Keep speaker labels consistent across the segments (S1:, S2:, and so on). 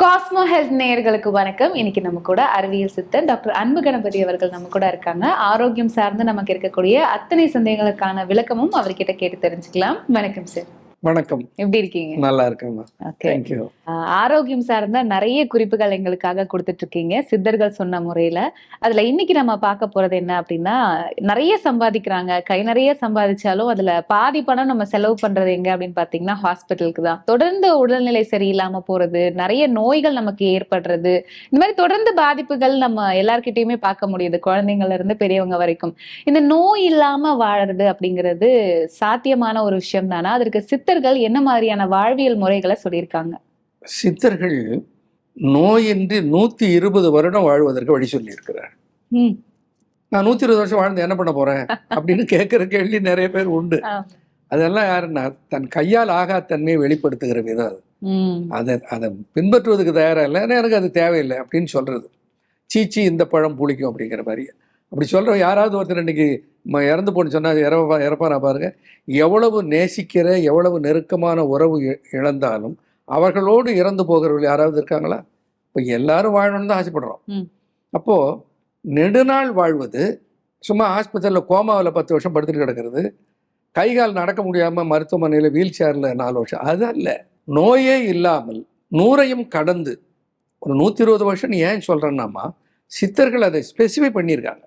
S1: Cosmo health நேயர்களுக்கு வணக்கம். இன்னைக்கு நம்ம கூட அறிவியல் சித்தர் டாக்டர் அன்பு கணபதி அவர்கள் நம்ம கூட இருக்காங்க. ஆரோக்கியம் சார்ந்து நமக்கு இருக்கக்கூடிய அத்தனை சந்தேகங்களுக்கான விளக்கமும் அவர்கிட்ட கேட்டு தெரிஞ்சுக்கலாம். வணக்கம் சார்.
S2: வணக்கம்.
S1: எப்படி இருக்கீங்க?
S2: நல்லா இருக்கேம்மா. தேங்க்யூ
S1: ஆரோக்கியம் சார்ந்த நிறைய குறிப்புகள் எங்களுக்காக கொடுத்துட்டு இருக்கீங்க சித்தர்கள் சொன்ன முறையில. அதுல இன்னைக்கு நம்ம பார்க்க போறது என்ன அப்படின்னா நிறைய சம்பாதிக்கிறாங்க. கை நிறைய சம்பாதிச்சாலும் அதுல பாதி பணம் நம்ம செலவு பண்றது எங்க அப்படின்னு பாத்தீங்கன்னா ஹாஸ்பிட்டலுக்கு தான். தொடர்ந்து உடல்நிலை சரியில்லாம போறது நிறைய நோய்கள் நமக்கு ஏற்படுறது. இந்த மாதிரி தொடர்ந்து பாதிப்புகள் நம்ம எல்லார்கிட்டயுமே பார்க்க முடியுது குழந்தைங்கள்ல இருந்து பெரியவங்க வரைக்கும். இந்த நோய் இல்லாம வாழறது அப்படிங்கிறது சாத்தியமான ஒரு விஷயம் தானா அதற்கு சித்தர்கள் என்ன மாதிரியான வாழ்வியல் முறைகளை சொல்லியிருக்காங்க?
S2: சித்தர்கள் நோயின்றி நூத்தி இருபது வருடம் வாழ்வதற்கு வழி சொல்லி இருக்கிறார்
S1: ம்.
S2: நான் நூத்தி இருபது வருஷம் வாழ்ந்து என்ன பண்ண போறேன்? அப்படின்னு கேட்கிற கேள்வி நிறைய பேர் உண்டு. அதெல்லாம் யாருன்னா தன் கையால் ஆகா தன்மையை வெளிப்படுத்துகிற விதம் அது. அதை அதை பின்பற்றுவதற்கு தயாரா இல்லை எனக்கு அது தேவையில்லை அப்படின்னு சொல்றது. சீச்சி இந்த பழம் புளிக்கும் அப்படிங்கிற மாதிரி. அப்படி சொல்ற யாராவது ஒருத்தர் இன்னைக்கு ம- இறந்து போன்னு சொன்னா அது இறப்பா இறப்பாரா பாருங்க. எவ்வளவு நேசிக்கிற எவ்வளவு நெருக்கமான உறவு இழந்தாலும் அவர்களோடு இறந்து போகிறவர்கள் யாராவது இருக்காங்களா? இப்போ எல்லாரும் வாழணும்னு தான் ஆசைப்படுறோம்.
S1: ம்.
S2: அப்போ நெடுநாள் வாழ்வது சும்மா ஆஸ்பத்திரியில் கோமாவில் பத்து வருஷம் படுத்துட்டு கிடக்கிறது கை கால் நடக்க முடியாமல் மருத்துவமனையில் வீல் சேரில் நாலு வருஷம் அது அல்ல. நோயே இல்லாமல் நூறையும் கடந்து ஒரு நூற்றி இருபது வருஷம் ஏன் சொல்கிறேன்னாமா சித்தர்கள் அதை ஸ்பெசிஃபை பண்ணியிருக்காங்க.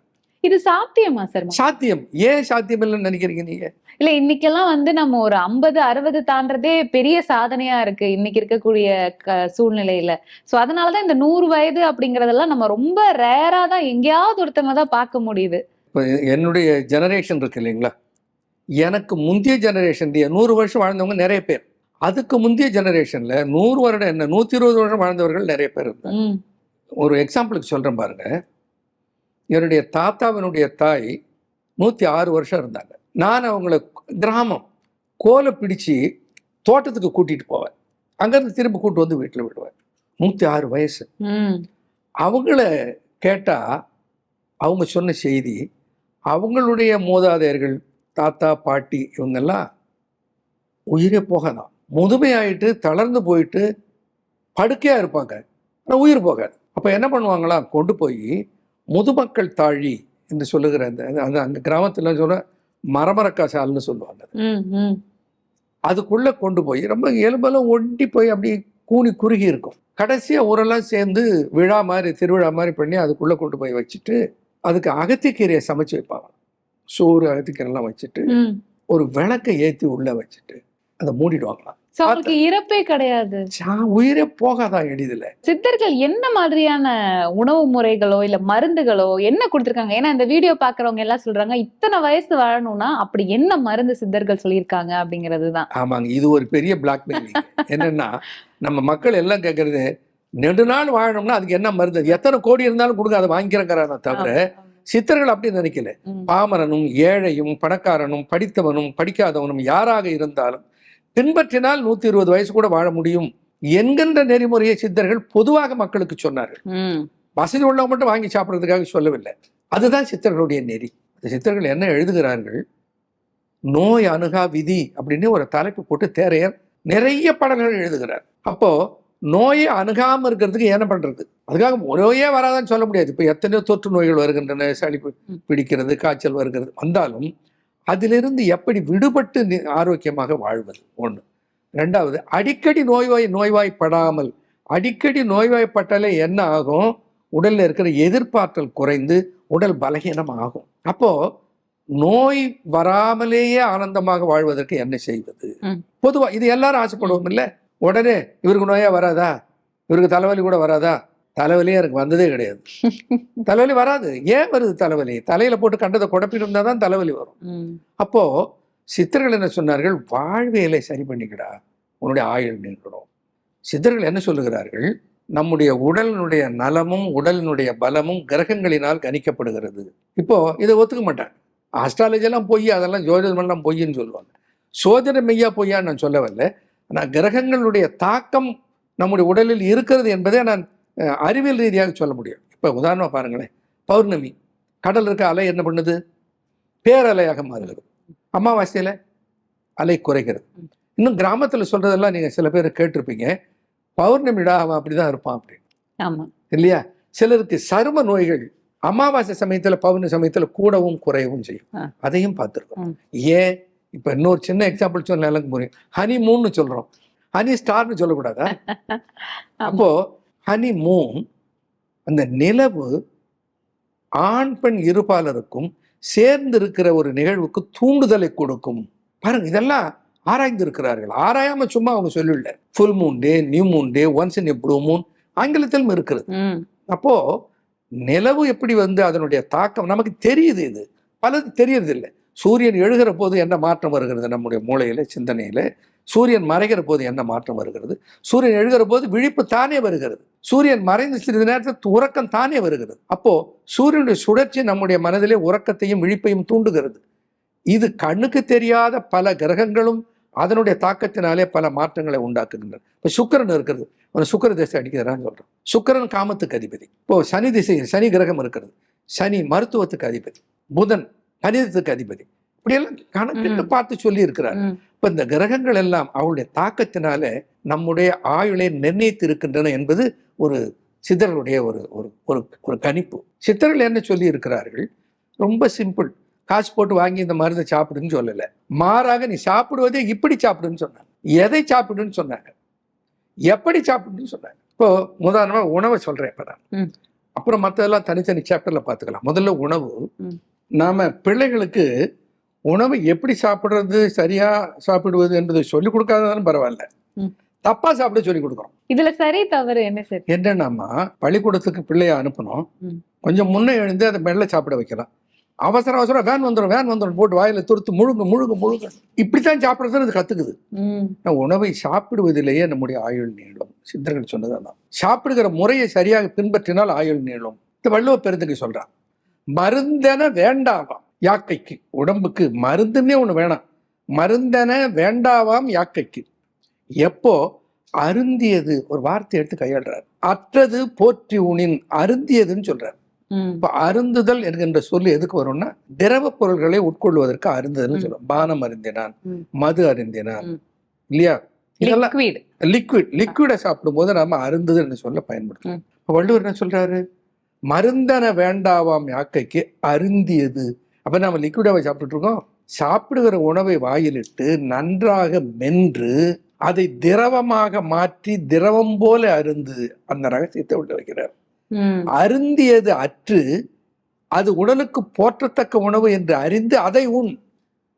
S1: இது சாத்தியமா சார்
S2: சாத்தியம். ஏன் சாத்தியம் இல்லைன்னு நினைக்கிறீங்க நீங்க?
S1: இல்ல இன்னைக்கெல்லாம் வந்து நம்ம ஒரு ஐம்பது அறுபது தாண்டதே பெரிய சாதனையா இருக்கு. இன்னைக்கு இருக்கக்கூடிய சூழ்நிலையில. சோ அதனாலதான் இந்த நூறு வயது அப்படிங்கறதெல்லாம் நம்ம ரொம்ப ரேரா தான் எங்கேயாவது ஒருத்தவங்க தான் பார்க்க முடியுது.
S2: இப்போ என்னுடைய ஜெனரேஷன் இருக்கு இல்லைங்களா? எனக்கு முந்தைய ஜெனரேஷன் நூறு வருஷம் வாழ்ந்தவங்க நிறைய பேர். அதுக்கு முந்தைய ஜெனரேஷன்ல நூறு வருடம் என்ன? நூற்றி இருபது வருஷம் வாழ்ந்தவர்கள் நிறைய பேர் இருந்தாங்க. ஒரு எக்ஸாம்பிளுக்கு சொல்கிறேன் பாருங்க. என்னுடைய தாத்தாவினுடைய தாய் நூற்றி ஆறு வருஷம் இருந்தாங்க. நான் அவங்கள கிராமம் கோலை பிடிச்சு தோட்டத்துக்கு கூட்டிகிட்டு போவேன். அங்கேருந்து திரும்ப கூட்டு வந்து வீட்டில் விடுவேன். நூற்றி ஆறு வயசு. அவங்கள கேட்டால் அவங்க சொன்ன செய்தி அவங்களுடைய மூதாதையர்கள் தாத்தா பாட்டி இவங்கெல்லாம் உயிரே போகாதான். முதுமையாயிட்டு தளர்ந்து போயிட்டு படுக்கையாக இருப்பாங்க. ஆனால் உயிர் போகாது. அப்போ என்ன பண்ணுவாங்களாம்? கொண்டு போய் முதுமக்கள் தாழி என்று சொல்லுகிற அந்த அந்த அங்கே கிராமத்தில் சொல்ல மரமரக்கா சால்னு சொல்லுவாங்க. அது. அதுக்குள்ளே கொண்டு போய் ரொம்ப எலும்பெல்லாம் ஒட்டி போய் அப்படி கூனி குறுகி இருக்கும். கடைசியாக ஊரெல்லாம் சேர்ந்து விழா மாதிரி திருவிழா மாதிரி பண்ணி அதுக்குள்ளே கொண்டு போய் வச்சுட்டு அதுக்கு அகத்திக்கீரையை சமைச்சு வைப்பாங்க. சோறு அகத்திக்கீரைலாம் வச்சுட்டு ஒரு விளக்கை ஏற்றி உள்ளே வச்சுட்டு அதை மூடிடுவாங்களாம்.
S1: அவங்களுக்கு இறப்பே கிடையாது.
S2: உயிரே போகாதான் எளிதில்?
S1: சித்தர்கள் என்ன மாதிரியான உணவு முறைகளோ இல்ல மருந்துகளோ என்ன கொடுத்திருக்காங்க? ஏன்னா இந்த வீடியோ பாக்குறவங்க எல்லாம் சொல்றாங்க இத்தனை வயசு வாழணும்னா அப்படி என்ன மருந்து சித்தர்கள் சொல்லியிருக்காங்க அப்படிங்கிறது தான்
S2: ஆமாங்க. இது ஒரு பெரிய பிளாக்மெயிலிங் என்னன்னா நம்ம மக்கள் எல்லாம் கேட்கறது நெடுநாள் வாழணும்னா அதுக்கு என்ன மருந்து? எத்தனை கோடி இருந்தாலும் கொடுங்க அதை வாங்கிக்கிறேங்கிறானே தவிர சித்தர்கள் அப்படி நினைக்கல. பாமரனும் ஏழையும் பணக்காரனும் படித்தவனும் படிக்காதவனும் யாராக இருந்தாலும் பின்பற்றினால் நூத்தி இருபது வயசு கூட வாழ முடியும் என்கின்ற நெறிமுறையை சித்தர்கள் பொதுவாக மக்களுக்கு சொன்னார்கள். வசதி உள்ளவங்க மட்டும் வாங்கி சாப்பிட்றதுக்காக சொல்லவில்லை. அதுதான் சித்தர்களுடைய நெறி. சித்தர்கள் என்ன எழுதுகிறார்கள்? நோய் அணுகா விதி அப்படின்னு ஒரு தலைப்பு போட்டு தேரையர் நிறைய பாடல்கள் எழுதுகிறார். அப்போ நோயை அணுகாம இருக்கிறதுக்கு என்ன பண்றது? அதுக்காக நோயே வராதான்னு சொல்ல முடியாது. இப்போ எத்தனையோ தொற்று நோய்கள் வருகின்றன சளி பிடிக்கிறது காய்ச்சல் வருகிறது. வந்தாலும் அதிலிருந்து எப்படி விடுபட்டு ஆரோக்கியமாக வாழ்வது? ஒன்று ரெண்டாவது அடிக்கடி நோய்வாய் நோய்வாய்ப்படாமல் அடிக்கடி நோய்வாய்ப்பட்டாலே என்ன ஆகும்? உடல்ல இருக்கிற எதிர்ப்பாற்றல் குறைந்து உடல் பலகீனம் ஆகும் அப்போ நோய் வராமலேயே ஆனந்தமாக வாழ்வதற்கு என்ன செய்வது?
S1: ம்.
S2: பொதுவா இது எல்லாரும் ஆசைப்படுவோம் இல்ல? உடனே இவருக்கு நோயா வராதா? இவருக்கு தலைவலி கூட வராதா? தலைவலியே எனக்கு வந்ததே கிடையாது. தலைவலி வராது. ஏன் வருது தலைவலி? தலையில போட்டு கண்டதை குழப்பிட்டு தான் தலைவலி வரும். அப்போ சித்தர்கள் என்ன சொன்னார்கள்? வாழ்வியலை சரி பண்ணிக்கடா. உன்னுடைய ஆயுள் நீங்கணும். சித்தர்கள் என்ன சொல்லுகிறார்கள்? நம்முடைய உடலினுடைய நலமும் உடலினுடைய பலமும் கிரகங்களினால் கணிக்கப்படுகிறது. இப்போ இதை ஒத்துக்க மாட்டேன். எல்லாம் பொய் அதெல்லாம் ஜோதிடம் எல்லாம் பொய்ன்னு சொல்லுவாங்க. சோதனை மெய்யா பொய்யான்னு நான் சொல்ல வரல ஆனால் கிரகங்களுடைய தாக்கம் நம்முடைய உடலில் இருக்கிறது என்பதை நான் அறிவியல் ரீதியாக சொல்ல முடியும். இப்போ உதாரணமாக பாருங்களேன். பௌர்ணமி. கடல் இருக்க அலை என்ன பண்ணுது? பேரலையாக மாறுகிறது. அமாவாசையில் அலை குறைகிறது. இன்னும் கிராமத்தில் சொல்றதெல்லாம் நீங்கள் சில பேர் கேட்டிருப்பீங்க. பௌர்ணமிடா அவன் அப்படிதான் இருப்பான் அப்படி
S1: ஆமா.
S2: இல்லையா? சிலருக்கு சரும நோய்கள் அமாவாசை சமயத்துல பௌர்ணமி சமயத்துல கூடவும் குறையவும் செய்யும். அதையும் பார்த்துருக்கோம். ஏன்? இப்ப இன்னொரு சின்ன எக்ஸாம்பிள் சொன்ன எனக்கு புரியும் ஹனி மூன்னு சொல்றோம். ஹனி ஸ்டார்னு சொல்லக்கூடாதா? அப்போ ஹனி மூன் அந்த நிலவு ஆண் பெண் இருபாலருக்கும் சேர்ந்து இருக்கிற ஒரு நிகழ்வுக்கு தூண்டுதலை கொடுக்கும். பாருங்க இதெல்லாம் ஆராய்ந்து இருக்கிறார்கள் ஆராயாம சும்மா அவங்க சொல்லல. Full moon day new moon day once in blue moon ஆங்கிலத்திலும் இருக்கிறது. அப்போ நிலவு எப்படி வந்து அதனுடைய தாக்கம் நமக்கு தெரியுது இது. பலது தெரியறது இல்லை சூரியன் எழுகிற போது என்ன மாற்றம் வருகிறது? நம்முடைய மூளையில் சிந்தனையில். சூரியன் மறைகிற போது என்ன மாற்றம் வருகிறது? சூரியன் எழுகிற போது விழிப்பு தானே வருகிறது. சூரியன் மறைந்து சிறிது நேரத்தில் உறக்கம் தானே வருகிறது. அப்போது சூரியனுடைய சுழற்சி நம்முடைய மனதிலே உறக்கத்தையும் விழிப்பையும் தூண்டுகிறது. இது கண்ணுக்கு தெரியாத பல கிரகங்களும் அதனுடைய தாக்கத்தினாலே பல மாற்றங்களை உண்டாக்குகின்றன. இப்போ சுக்கிரன் இருக்கிறது. அவன் சுக்கர திசை அடிக்கிறான்னு சொல்கிறோம் சுக்கிரன் காமத்துக்கு அதிபதி. இப்போது சனி திசை சனி கிரகம் இருக்கிறது. சனி மருத்துவத்துக்கு அதிபதி. புதன் கணிதத்துக்கு அதிபதி. இப்படியெல்லாம் கணக்கிட்டு பார்த்து சொல்லி இருக்கிறார். இப்ப இந்த கிரகங்கள் எல்லாம் அவளுடைய தாக்கத்தினால நம்முடைய ஆயுளை நிர்ணயித்து இருக்கின்றன என்பது ஒரு சித்தர்களுடைய ஒரு ஒரு ஒரு கணிப்பு. சித்தர்கள் என்ன சொல்லி இருக்கிறார்கள் ரொம்ப சிம்பிள். காசு போட்டு வாங்கி இந்த மருந்தை சாப்பிடுன்னு சொல்லல. மாறாக நீ சாப்பிடுவதே இப்படி சாப்பிடுன்னு சொன்னாங்க எதை சாப்பிடுன்னு சொன்னாங்க? எப்படி சாப்பிடுன்னு சொன்னாங்க இப்போ உதாரணமா உணவை சொல்றேன் இப்ப நான். அப்புறம் மற்றதெல்லாம் தனித்தனி சாப்டர்ல பார்த்துக்கலாம். முதல்ல உணவு. நாம பிள்ளைகளுக்கு உணவை எப்படி சாப்பிடுறது சரியா சாப்பிடுவது என்பதை சொல்லிக் கொடுக்காததாலும் பரவாயில்ல. தப்பா சாப்பிட சொல்லி கொடுக்குறோம்.
S1: இதுல சரி தவறு என்ன சரி?
S2: என்னன்னாமா பள்ளிக்கூடத்துக்கு பிள்ளைய அனுப்பணும். கொஞ்சம் முன்னே எழுந்து அதை மெல்ல சாப்பிட வைக்கலாம். அவசர அவசரம் வேன் வந்துடும் வேன் வந்துடும் போட்டு வாயில துருத்து முழுங்க முழுங்க முழுங்க. இப்படித்தான் சாப்பிடுறதுன்னு அது கத்துக்குது. உணவை சாப்பிடுவதிலேயே நம்முடைய ஆயுள் நீளும். சித்தர்கள் சொன்னது அதான். சாப்பிடுகிற முறையை சரியாக பின்பற்றினால் ஆயுள் நீளும். இந்த வள்ளுவ பெருந்துக்கு சொல்றான். மருந்தென வேண்டாவாம் யாக்கைக்கு. உடம்புக்கு மருந்துன்னே ஒண்ணு வேணாம். மருந்தென வேண்டாவாம் யாக்கைக்கு. எப்போ? அருந்தியது. ஒரு வார்த்தை எடுத்து கையாளுறார். அற்றது போற்றி உனின் அருந்தியதுன்னு சொல்றார். இப்ப அருந்துதல் என்கின்ற சொல்லு எதுக்கு வரும்னா திரவ பொருள்களை உட்கொள்வதற்கு அருந்துதல்னு. சொல்லுவோம் பானம் அருந்தினான். மது அருந்தினான். இல்லையா? இதெல்லாம்
S1: லிக்விட்
S2: லிக்விட் சாப்பிடும்போது நம்ம அருந்துதல்னு சொல்ல பயன்படுத்தும்
S1: ம்.
S2: இப்ப வள்ளுவர் என்ன சொல்றாரு? மருந்தன வேண்டாவாம் யாக்கைக்கு அருந்தியது. அப்ப நம்ம லிக்விடாவை சாப்பிட்டுட்டு இருக்கோம். சாப்பிடுகிற உணவை வாயிலிட்டு நன்றாக மென்று அதை திரவமாக மாற்றி திரவம் போல அருந்து அந்த ரகசியத்தை உள்ள வைக்கிறார். அருந்தியது அற்று அது உடலுக்கு போற்றத்தக்க உணவு என்று அறிந்து அதை உண்.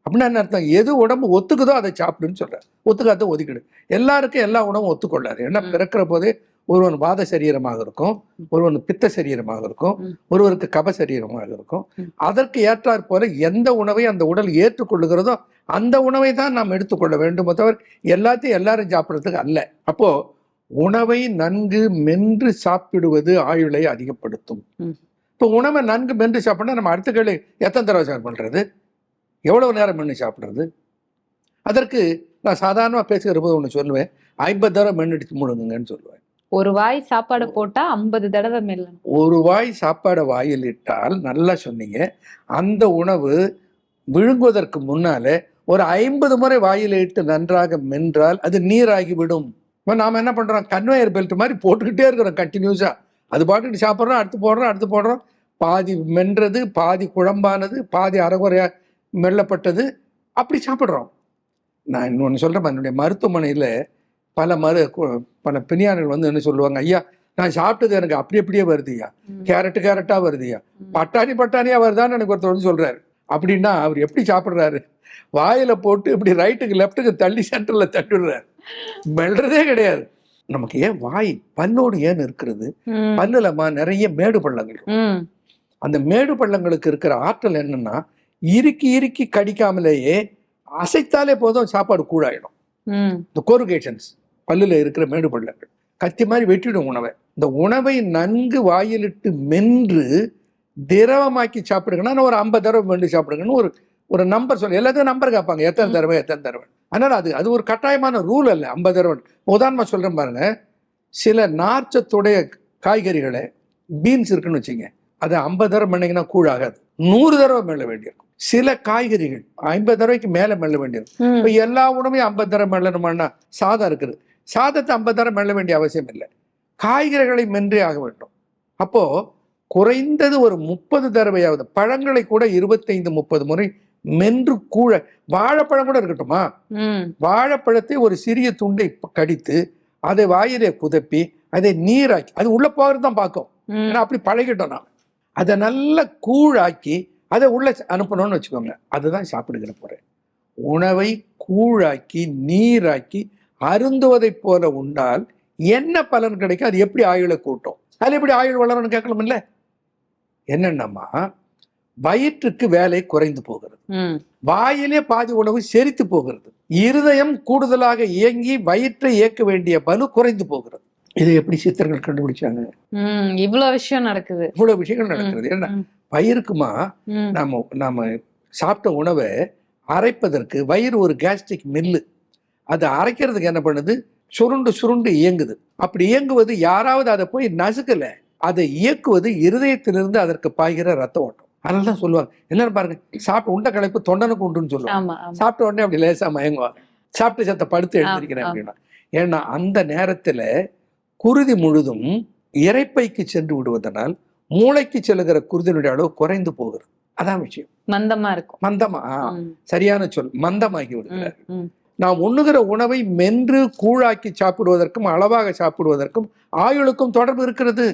S2: அப்படின்னா என்ன அர்த்தம்? எது உடம்பு ஒத்துக்குதோ அதை சாப்பிடுன்னு சொல்றாரு. ஒத்துக்காத ஒதுக்கிடு. எல்லாருக்கும் எல்லா உணவும் ஒத்துக்கொள்ளாது ஏன்னா. பிறக்கிற போதே ஒருவன் வாத சரீரமாக இருக்கும் ஒருவன் பித்த சரீரமாக இருக்கும். ஒருவருக்கு கப சரீரமாக இருக்கும். அதற்கு ஏற்றாற் போல எந்த உணவை அந்த உடல் ஏற்றுக்கொள்ளுகிறதோ அந்த உணவை தான் நாம் எடுத்துக்கொள்ள வேண்டுமே தவிர எல்லாத்தையும் எல்லாரும் சாப்பிட்றதுக்கு அல்ல. அப்போ உணவை நன்கு மென்று சாப்பிடுவது ஆயுளை அதிகப்படுத்தும். இப்போ உணவை நன்கு மென்று சாப்பிட்டா நம்ம அடுத்த கேள்வி எத்தனை தடவை சாப்பிட்றது எவ்வளவு நேரம் மென்று சாப்பிட்றது? அதற்கு நான் சாதாரணமாக பேசுகிற போது ஒன்று சொல்லுவேன் ஐம்பது தடவை மென்னுட்டு முழுங்குங்கன்னு சொல்லுவேன்.
S1: ஒரு வாய் சாப்பாடு போட்டா ஐம்பது தடவை மெல்லணும்
S2: ஒரு வாய் சாப்பாடை வாயில் இட்டால் நல்லா சொன்னீங்க. அந்த உணவு விழுங்குவதற்கு முன்னாலே ஒரு ஐம்பது முறை வாயில் இட்டு நன்றாக மென்றால் அது நீராகி விடும் இப்போ நாம் என்ன பண்ணுறோம் கன்வேயர் பெல்ட் மாதிரி போட்டுக்கிட்டே இருக்கிறோம் கண்டினியூஸாக அது பாட்டுக்கு சாப்பிட்றோம் அடுத்து போடுறோம் அடுத்து போடுறோம். பாதி மென்றது பாதி குழம்பானது பாதி அரைகுறையா மெல்லப்பட்டது. அப்படி சாப்பிட்றோம். நான் இன்னொன்று சொல்கிறேன் என்னுடைய மருத்துவமனையில் பல கு- பல பிணியாளர்கள் வந்து என்ன சொல்லுவாங்க ஐயா நான் சாப்பிட்டது எனக்கு அப்படி அப்படியே வருதுய்யா
S1: ம்.
S2: கேரட்டு கேரட்டா வருதுய்யா
S1: ம்.
S2: பட்டாணி பட்டாணியா வருதான்னு எனக்கு ஒருத்தர் வந்து சொல்றாரு அப்படின்னா அவர் எப்படி சாப்பிடுறாரு வாயில போட்டு இப்படி ரைட்டுக்கு லெஃப்ட்டுக்கு தள்ளி சென்டர்ல தட்டுடுறாரு மெல்றதே கிடையாது நமக்கு ஏன் வாய் பல்லோடு ஏன் இருக்கிறது. பல்லுலமா நிறைய மேடு பள்ளங்கள். அந்த மேடு பள்ளங்களுக்கு இருக்கிற ஆற்றல் என்னன்னா இறுக்கி இறுக்கி கடிக்காமலேயே அசைத்தாலே போதும் சாப்பாடு கூழாயிடும். இந்த கோருகேஷன்ஸ் பல்லுல இருக்கிற மேடு பள்ளங்கள் கத்தி மாதிரி வெட்டிடும் உணவை. இந்த உணவை நன்கு வாயிலிட்டு மென்று திரவமாக்கி சாப்பிடுங்கன்னா ஒரு ஐம்பது தடவை மென்று சாப்பிடுங்கன்னு ஒரு ஒரு நம்பர் சொல்லு. எல்லாத்தையும் நம்பர் கேட்பாங்க. எத்தனை. தடவை எத்தனை தடவை. அதனால அது அது ஒரு கட்டாயமான ரூல் அல்ல. ஐம்பது தடவை. உதாரணமா சொல்றேன் பாருங்க. சில நார்ச்சத்துடைய காய்கறிகளை பீன்ஸ் இருக்குன்னு வச்சுங்க. அதை ஐம்பது தடவை மென்னீங்கன்னா கூழாகாது. நூறு தடவை மெல்ல வேண்டியிருக்கும். சில காய்கறிகள் ஐம்பது தடவைக்கு மேல மெல்ல வேண்டியிருக்கும். இப்ப எல்லா உணவையும் ஐம்பது தடவை மெல்லணுமான்னா சாதம் இருக்குது. சாதத்தை ஐம்பது தரம் மெல்ல வேண்டிய அவசியம் இல்லை. காய்கறிகளை மென்றே ஆக வேண்டும். அப்போ குறைந்தது ஒரு முப்பது தடவையாவது பழங்களை கூட இருபத்தைந்து முப்பது முறை மென்று கூழ வாழைப்பழம் கூட இருக்கட்டுமா? வாழைப்பழத்தை ஒரு சிறிய துண்டை கடித்து அதை வாயிலே குதப்பி அதை நீராக்கி அது உள்ள போகிறது தான் பார்க்கும். ஏன்னா அப்படி பழகிட்டோம் நான் அதை நல்லா கூழாக்கி அதை உள்ள அனுப்பணும்னு வச்சுக்கோங்க. அதுதான் சாப்பிடுகிற முறை உணவை கூழாக்கி நீராக்கி அருந்துவதைப் போல உண்டால் என்ன பலன் கிடைக்கும்? அது எப்படி ஆயுளை கூட்டும்? அது எப்படி ஆயுள் வளரும்னு கேட்கலாம்ல என்னென்னம்மா? வயிற்றுக்கு வேலை குறைந்து போகிறது. வாயிலே பாதி உணவு செரித்து போகிறது. இருதயம் கூடுதலாக இயங்கி வயிற்றை இயக்க வேண்டிய பலு குறைந்து போகிறது. இதை எப்படி சித்தர்கள் கண்டுபிடிச்சாங்க?
S1: இவ்வளவு விஷயம் நடக்குது.
S2: இவ்வளவு விஷயங்கள் நடக்கிறது. என்ன. வயிறுக்குமா நாம நாம சாப்பிட்ட உணவை அரைப்பதற்கு வயிறு ஒரு கேஸ்ட்ரிக் மில்லு. அதை அரைக்கிறதுக்கு என்ன பண்ணுது? சுருண்டு சுருண்டு இயங்குது. அப்படி இயங்குவது யாராவது அதை போய் நசுக்கல அதை இயக்குவது இருதயத்திலிருந்து அதற்கு பாய்கிற ரத்த ஓட்டம். அதனால தான் சொல்லுவாங்க. என்னன்னு பாருங்க சாப்பிட்ட உண்ட களைப்பு தொண்டனுக்கு உண்டுன்னு சொல்லுவாங்க. சாப்பிட்ட உடனே அப்படி லேசா மயங்குவாங்க. சாப்பிட்டு சத்த படுத்து எழுந்திருக்கிறேன். அப்படின்னா. ஏன்னா அந்த நேரத்துல குருதி முழுதும் இரைப்பைக்கு சென்று விடுவதனால் மூளைக்கு செல்லுகிற குருதினுடைய அளவு குறைந்து போகிறது. அதான் விஷயம்.
S1: மந்தமா இருக்கும்.
S2: மந்தமா சரியான சொல் மந்தமாகி விடுகிறார். நாம் உண்ணுகிற உணவை மென்று கூழாக்கி சாப்பிடுவதற்கும் அளவாக சாப்பிடுவதற்கும் ஆயுளுக்கும் தொடர்பு இருக்கிறது.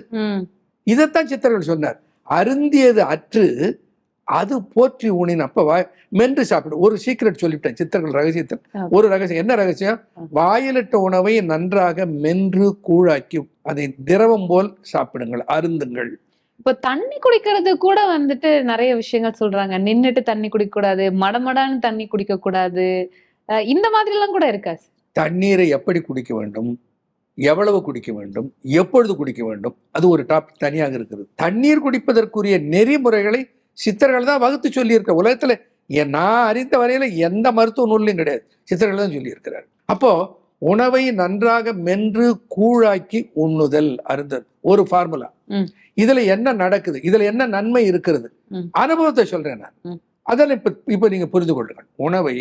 S2: இதைத்தான் சித்தர்கள் சொன்னார். அருந்தியது அற்று அது போற்றி ஊனின் அப்ப வா மென்று சாப்பிடு. ஒரு சீக்ரெட் சொல்லிவிட்டேன் சித்தர்கள் ரகசியத்தில். ஒரு ரகசியம். என்ன ரகசியம். வாயிலிட்ட உணவை நன்றாக மென்று கூழாக்கி அதை திரவம் போல் சாப்பிடுங்கள் அருந்துங்கள்.
S1: இப்ப தண்ணி குடிக்கிறது கூட வந்துட்டு நிறைய விஷயங்கள் சொல்றாங்க. நின்னுட்டு தண்ணி குடிக்க கூடாது மடமடான்னு தண்ணி குடிக்க கூடாது இந்த மாதிரி எல்லாம் கூட இருக்கா sir?
S2: தண்ணீரை எப்படி குடிக்க வேண்டும்? எவ்வளவு குடிக்க வேண்டும்? எப்பொழுது குடிக்க வேண்டும்? அது ஒரு டாபிக் தனியாக இருக்குது. தண்ணீர் குடிப்பதற்குரிய நெறிமுறைகளை சித்தர்கள் தான் வகுத்து சொல்லியிருக்க உலகத்துல நான் அறிந்த வரையில எந்த மருத்துவ நூல்லையும் கிடையாது. சித்தர்கள் தான் சொல்லியிருக்கிறார். அப்போ உணவை நன்றாக மென்று கூழாக்கி உண்ணுதல் அருந்தல் ஒரு ஃபார்முலா. இதுல என்ன நடக்குது? இதுல என்ன நன்மை இருக்கிறது. அனுபவத்தை சொல்றேன் நான். அதெல்லாம் இப்ப இப்ப நீங்க புரிந்து கொள்ளுங்கள். உணவை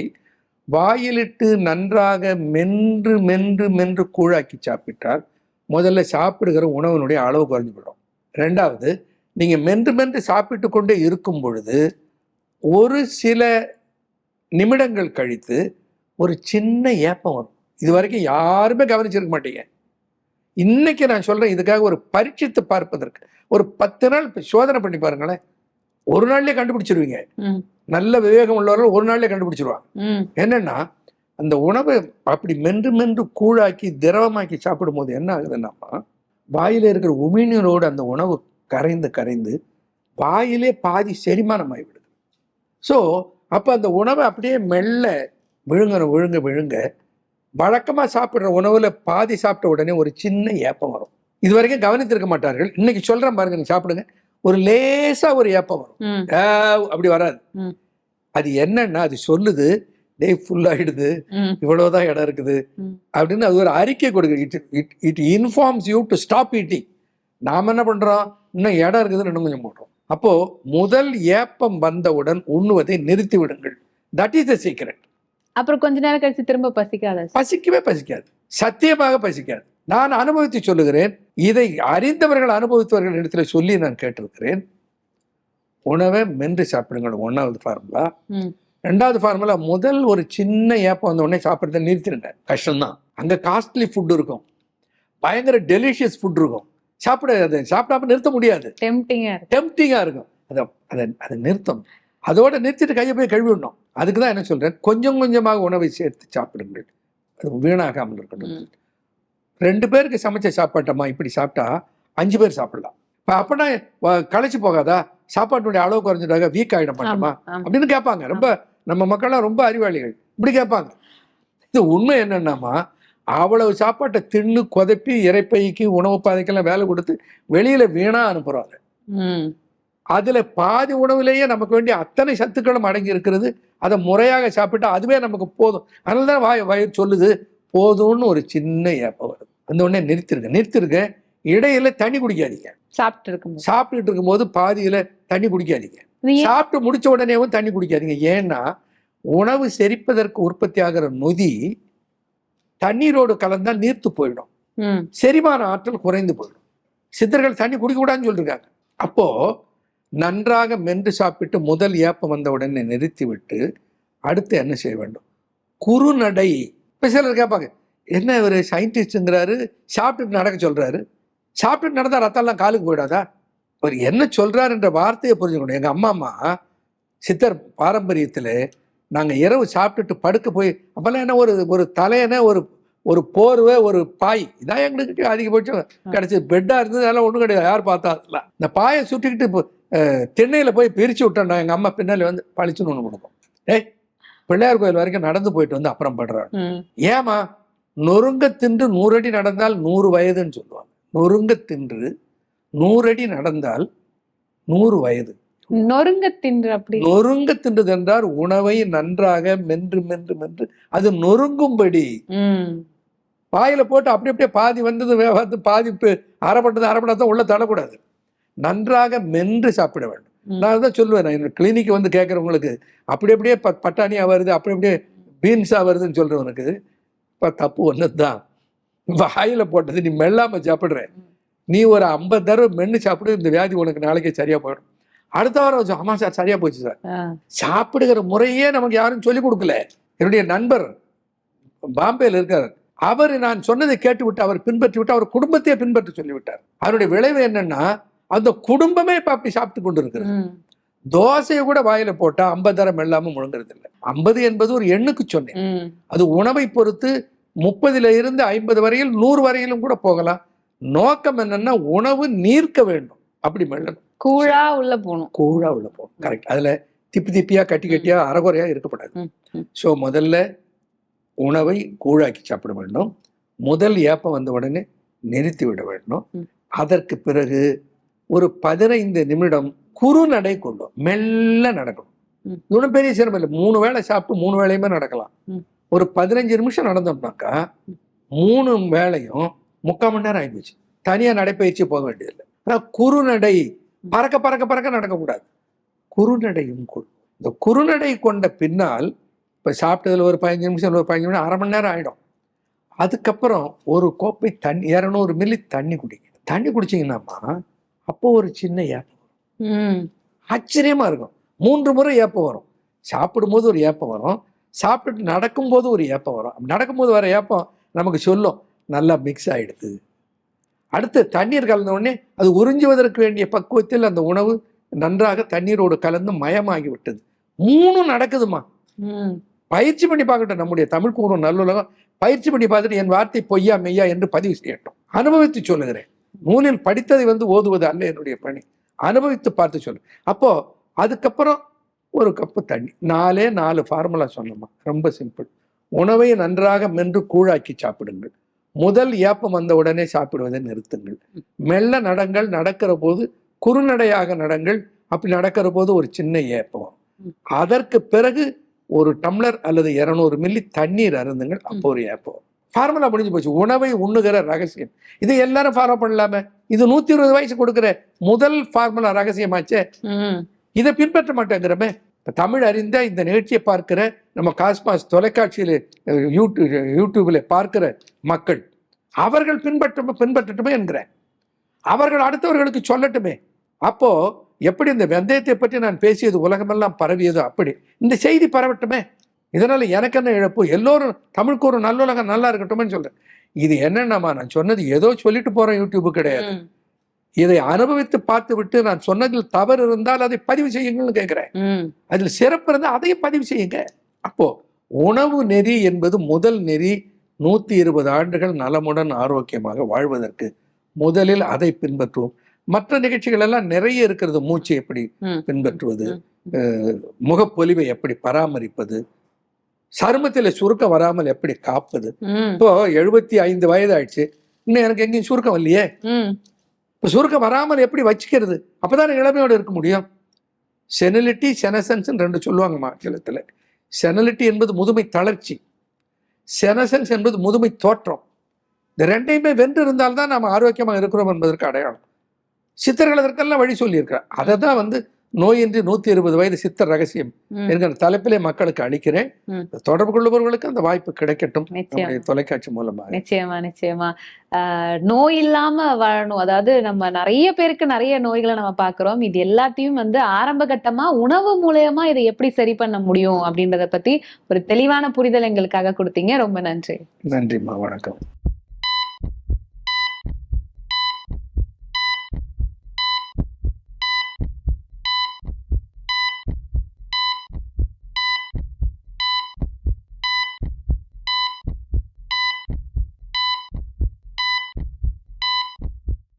S2: வாயிலிட்டு நன்றாக மென்று மென்று மென்று கூழாக்கி சாப்பிட்டால் முதல்ல சாப்பிடுகிற உணவினுடைய அளவு குறைஞ்சு போயிடும். ரெண்டாவது நீங்கள் மென்று மென்று சாப்பிட்டு கொண்டே இருக்கும் பொழுது ஒரு சில நிமிடங்கள் கழித்து ஒரு சின்ன ஏப்பம் வரும். இது வரைக்கும் யாருமே கவனிச்சிருக்க மாட்டீங்க. இன்னைக்கு நான் சொல்கிறேன் இதுக்காக ஒரு பரீட்சித்து பார்ப்பதற்கு. ஒரு பத்து நாள் சோதனை பண்ணி பாருங்களேன். ஒரு நாள்லயே கண்டுபிடிச்சிருவீங்க. நல்ல விவேகம் உள்ளவர்கள் ஒரு நாள்லயே கண்டுபிடிச்சிருவாங்க. என்னன்னா அந்த உணவை அப்படி மென்று மென்று கூழாக்கி திரவமாக்கி சாப்பிடும்போது என்ன ஆகுதுன்னா வாயில இருக்கிற உமிழ்நீரோடு அந்த உணவு கரைந்து கரைந்து வாயிலே பாதி செரிமானம் ஆகிவிடுது ஸோ அப்போ அந்த உணவை அப்படியே மெல்ல விழுங்கணும் விழுங்க விழுங்க. வழக்கமாக சாப்பிட்ற உணவுல பாதி சாப்பிட்ட உடனே ஒரு சின்ன ஏப்பம் வரும். இது வரைக்கும் கவனித்திருக்க மாட்டார்கள். இன்னைக்கு சொல்றேன் பாருங்க நீங்க சாப்பிடுங்க. ஒரு லேசா ஒரு ஏப்பம் வரும். அப்படி வராது. அது என்னன்னா அது சொல்லுது டே ஃபுல் ஆயிடுது. இவ்வளவுதான் இடம் இருக்குது. அப்படின்னு அது ஒரு அறிக்கை கொடுக்குது it it it informs you to stop eating நாம என்ன பண்றோம்? இன்னும் இடம் இருக்குதுன்னு இன்னும் கொஞ்சம் போடுறோம் அப்போ முதல் ஏப்பம் வந்தவுடன் உண்ணுவதை நிறுத்தி விடுங்கள். தட் இஸ் த சீக்ரெட்
S1: அப்புறம் கொஞ்ச நேரம் கழிச்சு திரும்ப பசிக்காத?
S2: பசிக்கவே பசிக்காது. சத்தியமாக பசிக்காது. நான் அனுபவித்து சொல்லுகிறேன். இதை அறிந்தவர்கள் அனுபவித்தவர்கள் இடத்துல சொல்லி நான் கேட்டிருக்கிறேன். உணவை மென்று சாப்பிடுங்கள். ஒன்றாவது ஃபார்முலா ரெண்டாவது ஃபார்முலா முதல் ஒரு சின்ன ஏப்பம் வந்த உடனே சாப்பிட்றத நிறுத்திடுங்க. கஷ்டம்தான் அங்கே காஸ்ட்லி ஃபுட் இருக்கும். பயங்கர டெலிஷியஸ் ஃபுட் இருக்கும். சாப்பிட அதை சாப்பிடாம நிறுத்த முடியாது. டெம்டிங்காக இருக்கும். அதை அதை அதை நிறுத்தணும். அதோட நிறுத்திட்டு கையை போய் கழுவி விடணும். அதுக்கு தான் என்ன சொல்கிறேன் கொஞ்சம் கொஞ்சமாக உணவை சேர்த்து சாப்பிடுங்கள். அது வீணாகாமல் இருக்கட்டும்.
S1: ம்,
S2: ரெண்டு பேருக்கு சமைச்ச சாப்பாட்டம்மா இப்படி சாப்பிட்டா அஞ்சு பேர் சாப்பிடலாம். இப்போ அப்பனா களைச்சு போகாதா? சாப்பாட்டுடைய அளவு குறைஞ்சிட்டாங்க வீக் ஆகிட மாட்டோமா. அப்படின்னு கேட்பாங்க. ரொம்ப நம்ம மக்கள்லாம் ரொம்ப அறிவாளிகள். இப்படி கேட்பாங்க. இது உண்மை என்னன்னாமா அவ்வளவு சாப்பாட்டை தின்னு கொதப்பி இறைப்பைக்கு உணவு பாதைக்கெல்லாம் வேலை கொடுத்து வெளியில வீணா அனுப்புறாங்க.
S1: ம்,
S2: அதுல பாதி உணவுலேயே நமக்கு வேண்டிய அத்தனை சத்துக்களும் அடங்கி இருக்கிறது. அதை முறையாக சாப்பிட்டா அதுவே நமக்கு போதும். அதனால தான் வாய் வயிறு சொல்லுது? போதும்னு ஒரு சின்ன ஏப்பம். அந்த உடனே நிறுத்திருங்க. நிறுத்திருங்க. இடையில தண்ணி குடிக்காதீங்க.
S1: சாப்பிட்டு இருக்கும்போது
S2: சாப்பிட்டுட்டு இருக்கும்போது பாதியில தண்ணி குடிக்காதீங்க? சாப்பிட்டு முடிச்ச உடனேவும் தண்ணி குடிக்காதீங்க. ஏன்னா உணவு செரிப்பதற்கு உற்பத்தி ஆகிற நொதி தண்ணீரோடு கலந்தால் நீர்த்து போயிடும். செரிமான ஆற்றல் குறைந்து போயிடும். சித்தர்கள் தண்ணி குடிக்கக்கூடாதுன்னு சொல்லியிருக்காங்க. அப்போ நன்றாக மென்று சாப்பிட்டு முதல் ஏப்பம் வந்த உடனே நிறுத்தி விட்டு அடுத்து என்ன செய்ய வேண்டும்? குறுநடை. இப்போ சிலர் கேட்பாங்க என்ன இவர் சயின்டிஸ்ட்டுங்கிறாரு சாப்பிட்டுட்டு நடக்க சொல்றாரு. சாப்பிட்டுட்டு நடந்தா ரத்தம்லாம் காலுக்கு போயிடாதா? அவர் என்ன சொல்றாருன்ற வார்த்தையை புரிஞ்சுக்கணும் எங்க அம்மா அம்மா சித்தர் பாரம்பரியத்தில் நாங்கள் இரவு சாப்பிட்டுட்டு படுக்க போய் அப்போல்லாம் என்ன ஒரு ஒரு தலையணை ஒரு ஒரு போர்வை ஒரு பாய். இதான் எங்களுக்கு அதிகபட்சம் கிடைச்சது. பெட்டாக இருந்தது அதெல்லாம் ஒன்றும் கிடையாது. யார் பார்த்தா அதெல்லாம் இந்த பாயை சுட்டிக்கிட்டு திண்ணையில் போய் பிரித்து விட்டோம்டா எங்கள் அம்மா பின்னாடி வந்து பளிச்சுன்னு ஒன்று கொடுக்கும். ஏய் பிள்ளையார் கோயில் வரைக்கும் நடந்து போயிட்டு வந்து அப்புறம் படுறாங்க
S1: ம்.
S2: ஏமா நொறுங்க தின்று நூறடி நடந்தால் நூறு வயதுன்னு சொல்லுவாங்க. நொறுங்க தின்று நூறடி நடந்தால் நூறு வயது.
S1: நொறுங்க தின்று அப்படி.
S2: நொறுங்க தின்றது என்றால் உணவை நன்றாக மென்று மென்று மென்று அது நொறுங்கும்படி. வாயில போட்டு அப்படி அப்படியே பாதி வந்தது வந்து பாதி அரைப்பட்டது அரைப்பட்டதான் உள்ள தள்ளக்கூடாது. நன்றாக மென்று சாப்பிட வேண்டும். நான் தான் சொல்லுவேன் நான் என்னோட கிளினிக் வந்து கேட்குறவங்களுக்கு அப்படி அப்படியே ப பட்டாணியா வருது அப்படி அப்படியே பீன்ஸா வருதுன்னு சொல்றவனுக்கு இப்போ தப்பு ஒன்று தான் வாயில போட்டது நீ மெல்லாம சாப்பிடுற. நீ ஒரு ஐம்பது தடவை மென்று சாப்பிடு இந்த வியாதி உனக்கு நாளைக்கே சரியா போயிடும். அடுத்த வாரம் வச்சு ஆமா சார் சரியா போச்சு சார். சாப்பிடுகிற முறையே நமக்கு யாரும் சொல்லிக் கொடுக்கல. என்னுடைய நண்பர் பாம்பேல இருக்கார். அவர் நான் சொன்னதை கேட்டுவிட்டு அவர் பின்பற்றி விட்டு அவர் குடும்பத்தையே பின்பற்றி சொல்லிவிட்டார். அவருடைய விளைவு என்னன்னா அந்த குடும்பமே இப்ப அப்படி சாப்பிட்டு கொண்டு இருக்கிறது தோசையை கூட வாயில போட்டா ஐம்பது தரம் இல்லாம முழுங்குறது இல்லை ஐம்பது என்பது ஒரு எண்ணுக்கு சொன்னேன். அது உணவை பொறுத்து முப்பதுல இருந்து ஐம்பது வரையில் நூறு வரையிலும் கூட போகலாம். நோக்கம் என்னன்னா உணவு நீர்க்க வேண்டும். அப்படி மெல்லணும்.
S1: கூழா உள்ள போகணும்.
S2: கூழா உள்ள போகும் கரெக்ட் அதுல திப்பி திப்பியா கட்டி கட்டியா அறகுறையா இருக்கப்படாது. ஸோ முதல்ல உணவை கூழாக்கி சாப்பிட வேண்டும். முதல் ஏப்பம் வந்த உடனே நிறுத்தி விட வேண்டும். அதற்கு பிறகு ஒரு பதினைந்து நிமிடம் குறுநடை கொண்டும் மெல்ல நடக்கணும்.
S1: ம்.
S2: இது ஒன்றும் பெரிய சிரமம் இல்லை. மூணு வேளை சாப்பிட்டு மூணு வேளையுமே நடக்கலாம். ஒரு பதினஞ்சு நிமிஷம் நடந்தோம்னாக்கா மூணு வேளையும் முக்கால் மணி நேரம் ஆகிப்போச்சு தனியா நடைப்பயிற்சி போக வேண்டியதில்லை. ஆனால் குறுநடை பறக்க பறக்க பறக்க நடக்கக்கூடாது. குறுநடையும் கொள் இந்த குறுநடை கொண்ட பின்னால் இப்போ சாப்பிட்டதுல ஒரு பதினஞ்சு நிமிஷம் ஒரு பதினஞ்சு நிமிஷம் அரை மணி நேரம் ஆகிடும் அதுக்கப்புறம் ஒரு கோப்பை தண்ணி இரநூறு மில்லி தண்ணி குடிங்க தண்ணி குடிச்சிங்கன்னாம்மா அப்போ ஒரு சின்ன ஏப்பம்.
S1: ம்.
S2: ஆச்சரியமா இருக்கும். மூன்று முறை ஏப்பம் வரும். சாப்பிடும்போது ஒரு ஏப்பம் வரும். சாப்பிட்டுட்டு நடக்கும்போது ஒரு ஏப்பம் வரும். நடக்கும்போது வர ஏப்பம் நமக்கு சொல்லும். நல்லா மிக்ஸ் ஆயிடுது. அடுத்து தண்ணீர் கலந்த உடனே அது உறிஞ்சுவதற்கு வேண்டிய பக்குவத்தில் அந்த உணவு நன்றாக தண்ணீரோடு கலந்து மயமாகி விட்டது. மூணும் நடக்குதுமா பயிற்சி பண்ணி பார்க்கட்டும். நம்முடைய தமிழ் கூறும் நல்லுலகம். பயிற்சி பண்ணி பார்த்துட்டு என் வார்த்தை பொய்யா மெய்யா என்று பதிவு செய்யட்டும். அனுபவித்து சொல்லுகிறேன். நூலில் படித்ததை வந்து ஓதுவது அல்ல என்னுடைய பணி. அனுபவித்து பார்த்து சொல்லு. அப்போ அதுக்கப்புறம் ஒரு கப்பு தண்ணி. நாலே நாலு ஃபார்முலா சொன்னோமா? ரொம்ப சிம்பிள் உணவை நன்றாக மென்று கூழாக்கி சாப்பிடுங்கள். முதல் ஏப்பம் வந்த உடனே சாப்பிடுவதை நிறுத்துங்கள். மெல்ல நடங்கள் நடக்கிற போது குறுநடையாக நடங்கள். அப்படி நடக்கிற போது ஒரு சின்ன ஏப்பம். அதற்கு பிறகு ஒரு டம்ளர் அல்லது இருநூறு மில்லி தண்ணீர் அருந்துங்கள். அப்போ ஒரு ஏப்பம். ஃபார்முலா முடிஞ்சு போச்சு உணவை உண்ணுகிற ரகசியம் இதை எல்லாரும் ஃபாலோ பண்ணலாமே இது நூத்தி இருபது வயசு கொடுக்குற முதல் ஃபார்முலா ரகசியமாச்சே இதை பின்பற்ற மாட்டேங்கிறமே இப்ப தமிழ் அறிந்த இந்த நிகழ்ச்சியை பார்க்கிற நம்ம காஸ்மாஸ் தொலைக்காட்சியில் யூடியூப் யூடியூப்ல பார்க்கிற மக்கள் அவர்கள் பின்பற்ற பின்பற்றட்டுமே என்கிறேன் அவர்கள் அடுத்தவர்களுக்கு சொல்லட்டுமே அப்போ எப்படி இந்த வெந்தயத்தை பற்றி நான் பேசியது உலகமெல்லாம் பரவியதோ அப்படி இந்த செய்தி பரவட்டுமே இதனால எனக்கு என்ன இழப்பு? எல்லோரும் தமிழுக்கு ஒரு நல்லுலகம் நல்லா இருக்கட்டும்னு சொல்றேன். இது என்னென்னமா நான் சொன்னது ஏதோ சொல்லிட்டு போறேன் யூடியூப் கிடையாது. இதை அனுபவித்து பார்த்து விட்டு நான் சொன்னதில் தவறு இருந்தால் அதை பதிவு செய்யுங்கள்னு கேட்கிறேன். அதில் சிறப்பு இருந்தால் அதையும் பதிவு செய்யுங்க. அப்போ உணவு நெறி என்பது முதல் நெறி நூத்தி இருபது ஆண்டுகள் நலமுடன் ஆரோக்கியமாக வாழ்வதற்கு முதலில் அதை பின்பற்றுவோம். மற்ற நிகழ்ச்சிகள் எல்லாம் நிறைய இருக்கிறது. மூச்சு எப்படி. பின்பற்றுவது முகப்பொலிவை எப்படி பராமரிப்பது சருமத்தில் சுருக்கம் வராமல் எப்படி காப்பது? இப்போ எழுபத்தி ஐந்து வயது ஆயிடுச்சு இன்னும் எனக்கு எங்கேயும் சுருக்கம் இல்லையே இப்போ சுருக்கம் வராமல் எப்படி வச்சுக்கிறது? அப்பதான் இளமையோடு இருக்க முடியும். செனலிட்டி செனசன்ஸ் ரெண்டு சொல்லுவாங்கம்மா ஆங்கிலத்தில் செனலிட்டி என்பது முதுமை தளர்ச்சி. செனசன்ஸ் என்பது முதுமை தோற்றம். இந்த ரெண்டையுமே வென்று இருந்தால்தான் நாம் ஆரோக்கியமாக இருக்கிறோம் என்பதற்கு அடையாளம். சித்தர்கள் அதற்கெல்லாம் வழி சொல்லியிருக்கிறார். அதை தான் வந்து நோயின்றி நூத்தி இருபது வயது சித்தர் ரகசியம். என்கிற தலைப்பிலே மக்களுக்கு அளிக்கிறேன். தொடர்பு கொள்பவர்களுக்கு அந்த வாய்ப்பு கிடைக்கட்டும். தொலைக்காட்சி மூலமாக.
S1: நிச்சயமா நிச்சயமா. நோய் இல்லாம வாழணும். அதாவது நம்ம நிறைய பேருக்கு நிறைய நோய்களை நம்ம பாக்குறோம் இது எல்லாத்தையும் வந்து ஆரம்ப கட்டமா உணவு மூலியமா இதை எப்படி சரி பண்ண முடியும் அப்படின்றத பத்தி ஒரு தெளிவான புரிதல் எங்களுக்காக கொடுத்தீங்க. ரொம்ப நன்றி.
S2: நன்றிம்மா வணக்கம்.